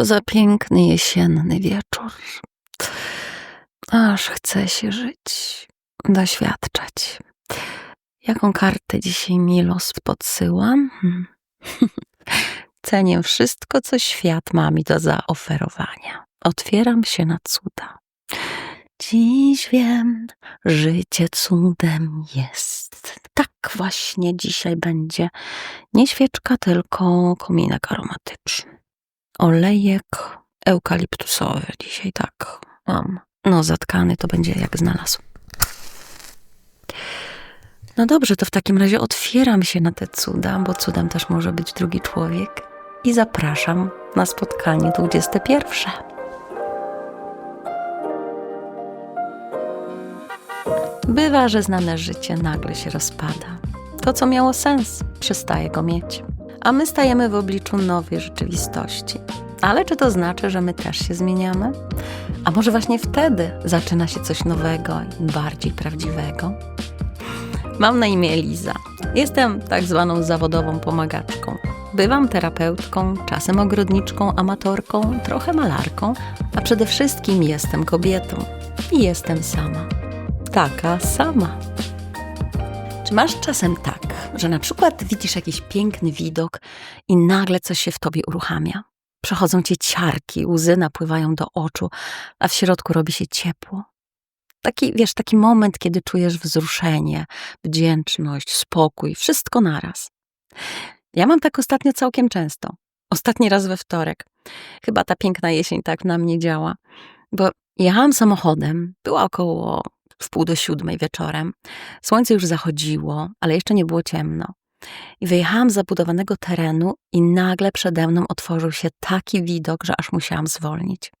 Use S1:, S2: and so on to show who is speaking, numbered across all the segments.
S1: Co za piękny jesienny wieczór. Aż chce się żyć, doświadczać. Jaką kartę dzisiaj mi los podsyłam? Hmm. Cenię wszystko, co świat ma mi do zaoferowania. Otwieram się na cuda. Dziś wiem, życie cudem jest. Tak właśnie dzisiaj będzie. Nie świeczka, tylko kominek aromatyczny. Olejek eukaliptusowy dzisiaj tak mam. No, zatkany to będzie jak znalazł. No dobrze, to w takim razie otwieram się na te cuda, bo cudem też może być drugi człowiek i zapraszam na spotkanie 21. Bywa, że znane życie nagle się rozpada. To, co miało sens, przestaje go mieć. A my stajemy w obliczu nowej rzeczywistości. Ale czy to znaczy, że my też się zmieniamy? A może właśnie wtedy zaczyna się coś nowego i bardziej prawdziwego? Mam na imię Eliza. Jestem tak zwaną zawodową pomagaczką. Bywam terapeutką, czasem ogrodniczką, amatorką, trochę malarką, a przede wszystkim jestem kobietą. I jestem sama. Taka sama. Czy masz czasem tak, że na przykład widzisz jakiś piękny widok i nagle coś się w tobie uruchamia? Przechodzą cię ciarki, łzy napływają do oczu, a w środku robi się ciepło. Taki, wiesz, taki moment, kiedy czujesz wzruszenie, wdzięczność, spokój, wszystko naraz. Ja mam tak ostatnio całkiem często. Ostatni raz we wtorek. Chyba ta piękna jesień tak na mnie działa. Bo jechałam samochodem, była około w pół do siódmej wieczorem. Słońce już zachodziło, ale jeszcze nie było ciemno. I wyjechałam z zabudowanego terenu i nagle przede mną otworzył się taki widok, że aż musiałam zwolnić.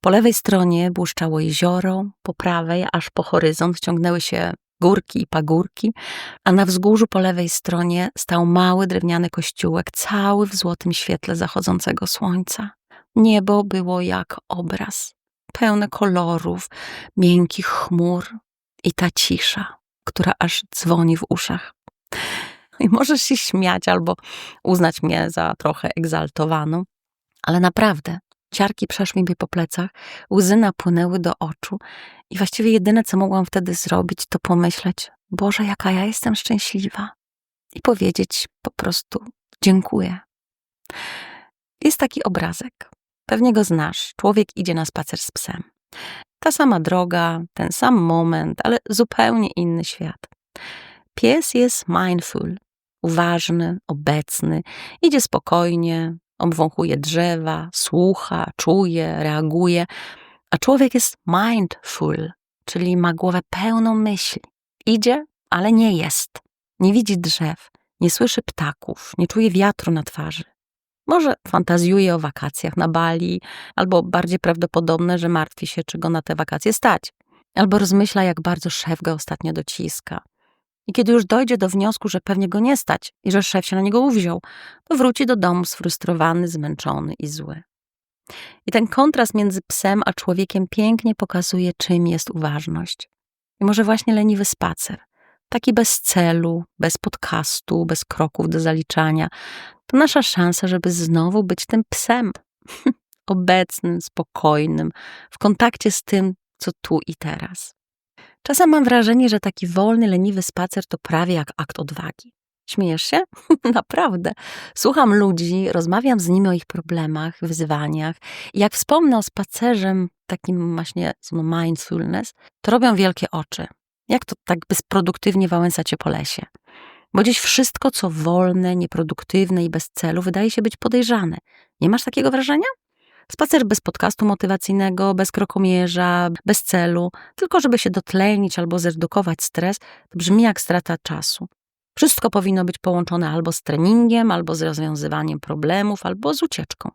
S1: Po lewej stronie błyszczało jezioro, po prawej aż po horyzont ciągnęły się górki i pagórki, a na wzgórzu po lewej stronie stał mały drewniany kościółek, cały w złotym świetle zachodzącego słońca. Niebo było jak obraz, pełne kolorów, miękkich chmur i ta cisza, która aż dzwoni w uszach. I możesz się śmiać albo uznać mnie za trochę egzaltowaną, ale naprawdę ciarki przeszły mi po plecach, łzy napłynęły do oczu i właściwie jedyne, co mogłam wtedy zrobić, to pomyśleć: Boże, jaka ja jestem szczęśliwa. I powiedzieć po prostu: Dziękuję. Jest taki obrazek. Pewnie go znasz. Człowiek idzie na spacer z psem. Ta sama droga, ten sam moment, ale zupełnie inny świat. Pies jest mindful, uważny, obecny, idzie spokojnie, obwąchuje drzewa, słucha, czuje, reaguje, a człowiek jest mindful, czyli ma głowę pełną myśli. Idzie, ale nie jest. Nie widzi drzew, nie słyszy ptaków, nie czuje wiatru na twarzy. Może fantazjuje o wakacjach na Bali, albo bardziej prawdopodobne, że martwi się, czy go na te wakacje stać. Albo rozmyśla, jak bardzo szef go ostatnio dociska. I kiedy już dojdzie do wniosku, że pewnie go nie stać i że szef się na niego uwziął, to wróci do domu sfrustrowany, zmęczony i zły. I ten kontrast między psem a człowiekiem pięknie pokazuje, czym jest uważność. I może właśnie leniwy spacer, taki bez celu, bez podcastu, bez kroków do zaliczania, to nasza szansa, żeby znowu być tym psem. Obecnym, spokojnym, w kontakcie z tym, co tu i teraz. Czasem mam wrażenie, że taki wolny, leniwy spacer to prawie jak akt odwagi. Śmiejesz się? Naprawdę. Słucham ludzi, rozmawiam z nimi o ich problemach, wyzwaniach. I jak wspomnę o spacerze, takim właśnie mindfulness, to robią wielkie oczy. Jak to tak bezproduktywnie wałęsacie po lesie? Bo dziś wszystko, co wolne, nieproduktywne i bez celu, wydaje się być podejrzane. Nie masz takiego wrażenia? Spacer bez podcastu motywacyjnego, bez krokomierza, bez celu, tylko żeby się dotlenić albo zredukować stres, to brzmi jak strata czasu. Wszystko powinno być połączone albo z treningiem, albo z rozwiązywaniem problemów, albo z ucieczką.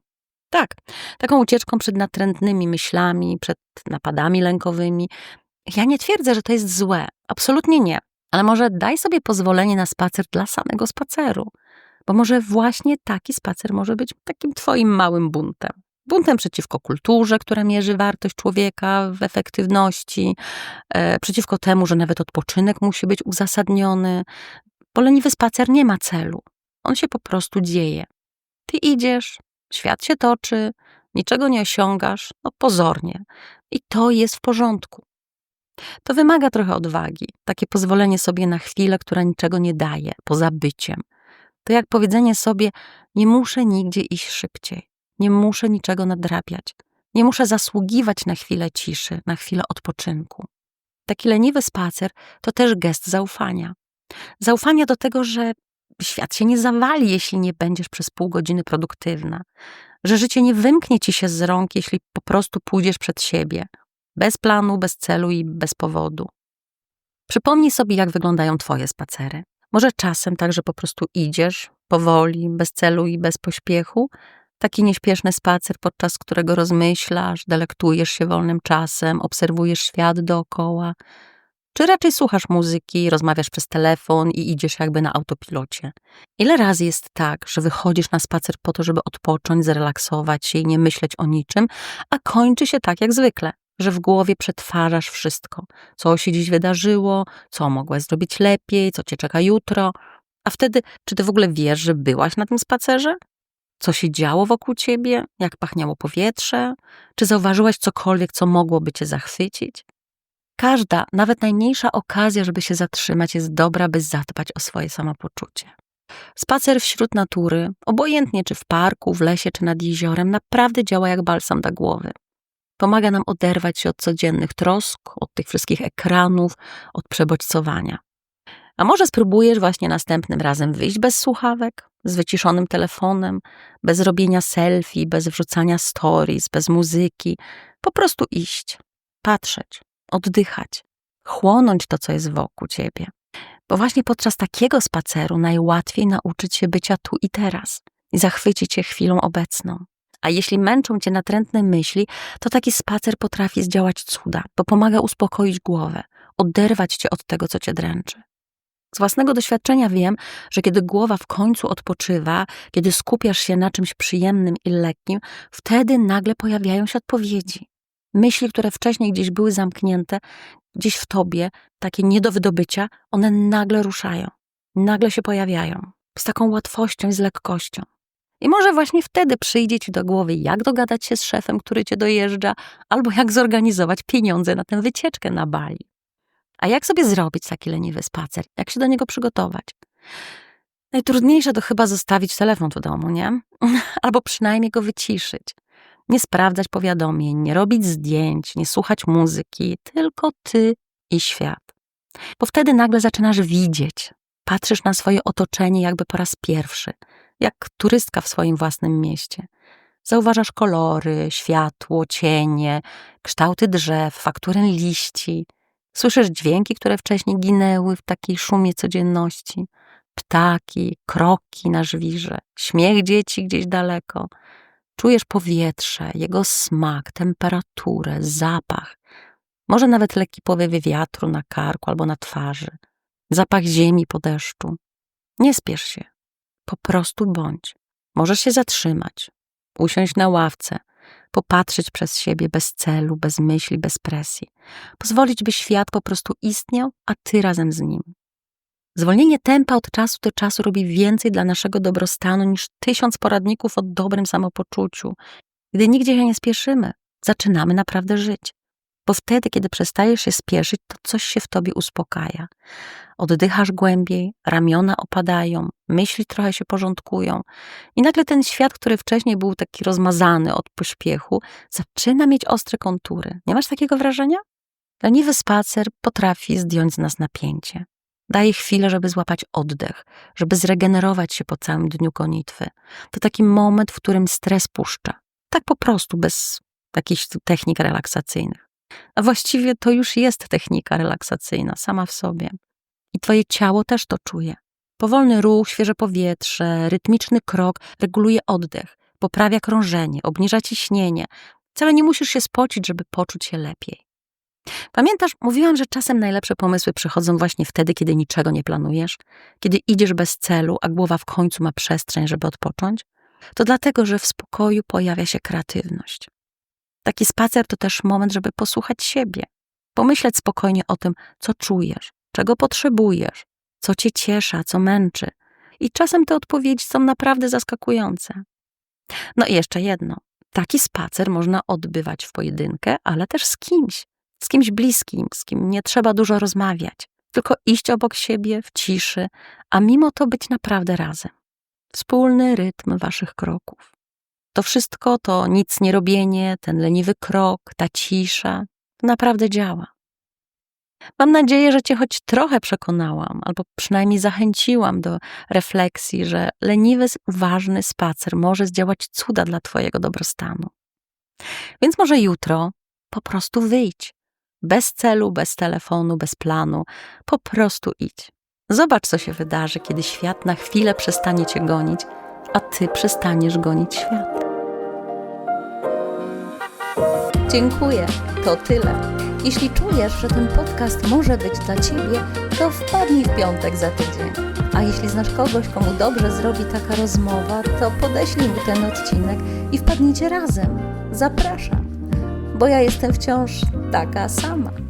S1: Tak, taką ucieczką przed natrętnymi myślami, przed napadami lękowymi. Ja nie twierdzę, że to jest złe, absolutnie nie, ale może daj sobie pozwolenie na spacer dla samego spaceru, bo może właśnie taki spacer może być takim twoim małym buntem. Buntem przeciwko kulturze, która mierzy wartość człowieka w efektywności, e, przeciwko temu, że nawet odpoczynek musi być uzasadniony. Bo leniwy spacer nie ma celu. On się po prostu dzieje. Ty idziesz, świat się toczy, niczego nie osiągasz, no pozornie. I to jest w porządku. To wymaga trochę odwagi, takie pozwolenie sobie na chwilę, która niczego nie daje, poza byciem. To jak powiedzenie sobie: Nie muszę nigdzie iść szybciej, nie muszę niczego nadrabiać, nie muszę zasługiwać na chwilę ciszy, na chwilę odpoczynku. Taki leniwy spacer to też gest zaufania. Zaufania do tego, że świat się nie zawali, jeśli nie będziesz przez pół godziny produktywna, że życie nie wymknie ci się z rąk, jeśli po prostu pójdziesz przed siebie, bez planu, bez celu i bez powodu. Przypomnij sobie, jak wyglądają Twoje spacery. Może czasem tak, że po prostu idziesz powoli, bez celu i bez pośpiechu. Taki nieśpieszny spacer, podczas którego rozmyślasz, delektujesz się wolnym czasem, obserwujesz świat dookoła. Czy raczej słuchasz muzyki, rozmawiasz przez telefon i idziesz jakby na autopilocie? Ile razy jest tak, że wychodzisz na spacer po to, żeby odpocząć, zrelaksować się i nie myśleć o niczym, a kończy się tak jak zwykle, że w głowie przetwarzasz wszystko, co się dziś wydarzyło, co mogłaś zrobić lepiej, co cię czeka jutro. A wtedy, czy ty w ogóle wiesz, że byłaś na tym spacerze? Co się działo wokół ciebie? Jak pachniało powietrze? Czy zauważyłaś cokolwiek, co mogłoby cię zachwycić? Każda, nawet najmniejsza okazja, żeby się zatrzymać, jest dobra, by zadbać o swoje samopoczucie. Spacer wśród natury, obojętnie czy w parku, w lesie czy nad jeziorem, naprawdę działa jak balsam dla głowy. Pomaga nam oderwać się od codziennych trosk, od tych wszystkich ekranów, od przebodźcowania. A może spróbujesz właśnie następnym razem wyjść bez słuchawek, z wyciszonym telefonem, bez robienia selfie, bez wrzucania stories, bez muzyki, po prostu iść, patrzeć, oddychać, chłonąć to, co jest wokół ciebie. Bo właśnie podczas takiego spaceru najłatwiej nauczyć się bycia tu i teraz i zachwycić się chwilą obecną. A jeśli męczą cię natrętne myśli, to taki spacer potrafi zdziałać cuda, bo pomaga uspokoić głowę, oderwać cię od tego, co cię dręczy. Z własnego doświadczenia wiem, że kiedy głowa w końcu odpoczywa, kiedy skupiasz się na czymś przyjemnym i lekkim, wtedy nagle pojawiają się odpowiedzi. Myśli, które wcześniej gdzieś były zamknięte, gdzieś w tobie, takie nie do wydobycia, one nagle ruszają, nagle się pojawiają z taką łatwością i z lekkością. I może właśnie wtedy przyjdzie ci do głowy, jak dogadać się z szefem, który cię dojeżdża, albo jak zorganizować pieniądze na tę wycieczkę na Bali. A jak sobie zrobić taki leniwy spacer? Jak się do niego przygotować? Najtrudniejsze to chyba zostawić telefon w domu, nie? Albo przynajmniej go wyciszyć. Nie sprawdzać powiadomień, nie robić zdjęć, nie słuchać muzyki, tylko ty i świat. Bo wtedy nagle zaczynasz widzieć, patrzysz na swoje otoczenie jakby po raz pierwszy – jak turystka w swoim własnym mieście. Zauważasz kolory, światło, cienie, kształty drzew, fakturę liści. Słyszysz dźwięki, które wcześniej ginęły w takiej szumie codzienności. Ptaki, kroki na żwirze, śmiech dzieci gdzieś daleko. Czujesz powietrze, jego smak, temperaturę, zapach. Może nawet lekki powiew wiatru na karku albo na twarzy. Zapach ziemi po deszczu. Nie spiesz się. Po prostu bądź. Możesz się zatrzymać, usiąść na ławce, popatrzeć przez siebie bez celu, bez myśli, bez presji. Pozwolić, by świat po prostu istniał, a ty razem z nim. Zwolnienie tempa od czasu do czasu robi więcej dla naszego dobrostanu niż tysiąc poradników o dobrym samopoczuciu. Gdy nigdzie się nie spieszymy, zaczynamy naprawdę żyć. Bo wtedy, kiedy przestajesz się spieszyć, to coś się w tobie uspokaja. Oddychasz głębiej, ramiona opadają, myśli trochę się porządkują i nagle ten świat, który wcześniej był taki rozmazany od pośpiechu, zaczyna mieć ostre kontury. Nie masz takiego wrażenia? Leniwy spacer potrafi zdjąć z nas napięcie. Daje chwilę, żeby złapać oddech, żeby zregenerować się po całym dniu gonitwy. To taki moment, w którym stres puszcza. Tak po prostu, bez jakichś technik relaksacyjnych. A właściwie to już jest technika relaksacyjna sama w sobie. I twoje ciało też to czuje. Powolny ruch, świeże powietrze, rytmiczny krok reguluje oddech, poprawia krążenie, obniża ciśnienie. Wcale nie musisz się spocić, żeby poczuć się lepiej. Pamiętasz, mówiłam, że czasem najlepsze pomysły przychodzą właśnie wtedy, kiedy niczego nie planujesz, kiedy idziesz bez celu, a głowa w końcu ma przestrzeń, żeby odpocząć? To dlatego, że w spokoju pojawia się kreatywność. Taki spacer to też moment, żeby posłuchać siebie, pomyśleć spokojnie o tym, co czujesz, czego potrzebujesz, co cię cieszy, co męczy. I czasem te odpowiedzi są naprawdę zaskakujące. No i jeszcze jedno. Taki spacer można odbywać w pojedynkę, ale też z kimś, z kimś bliskim, z kim nie trzeba dużo rozmawiać, tylko iść obok siebie w ciszy, a mimo to być naprawdę razem. Wspólny rytm waszych kroków. To wszystko, to nic nie robienie, ten leniwy krok, ta cisza, to naprawdę działa. Mam nadzieję, że Cię choć trochę przekonałam, albo przynajmniej zachęciłam do refleksji, że leniwy, ważny spacer może zdziałać cuda dla Twojego dobrostanu. Więc może jutro po prostu wyjdź. Bez celu, bez telefonu, bez planu. Po prostu idź. Zobacz, co się wydarzy, kiedy świat na chwilę przestanie Cię gonić, a Ty przestaniesz gonić świat. Dziękuję. To tyle. Jeśli czujesz, że ten podcast może być dla Ciebie, to wpadnij w piątek za tydzień. A jeśli znasz kogoś, komu dobrze zrobi taka rozmowa, to podeślij mu ten odcinek i wpadnijcie razem. Zapraszam, bo ja jestem wciąż taka sama.